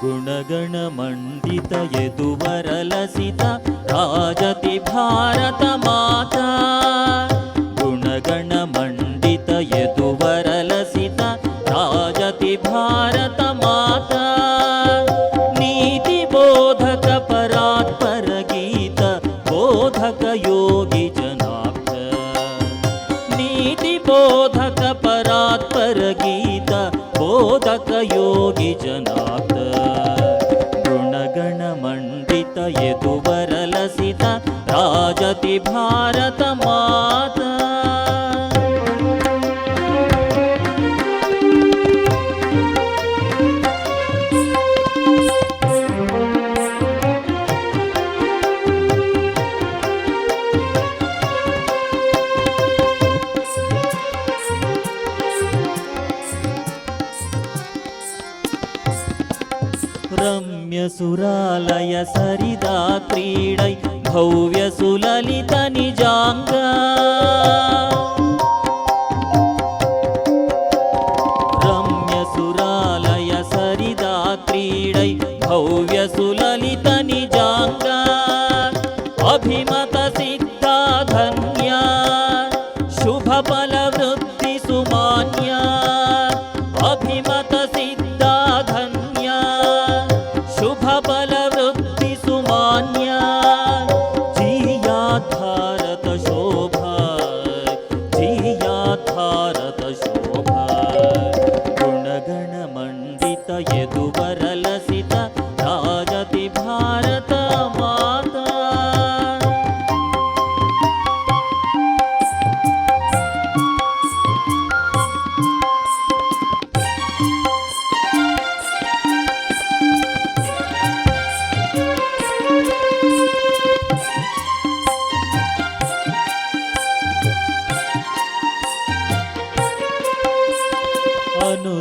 गुणगणमण्डित यदुवरलसित राजति भारतमाता गुणगणमण्डित योगिजनात्। गृणगणमण्डितयतु वरलसित राजति भारतमात्। రమ్యసురాలయ సరిదా క్రీడై భవ్య సులలిత నిజాంగ రమ్యసురాలయ సరిదా క్రీడై భవ్య సులలిత నిజాంగ అభిమత సిద్ధా ధన్య శుభ ఫల వృత్తి సుమాన్య అభిమత సిద్ధ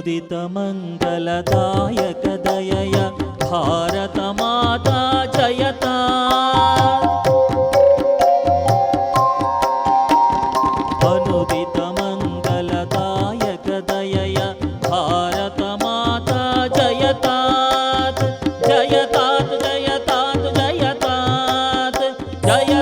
ఉదితమంగళదాయక దయయ భారతమాత జయత. అనుదితమంగళదాయక దయయ భారతమాత జయతాత్ జయతాత్ జయతాత్ జయతాత్ జయ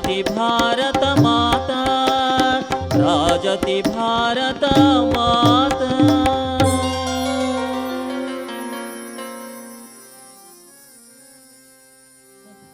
राजति भारत माता राजति भारत माता।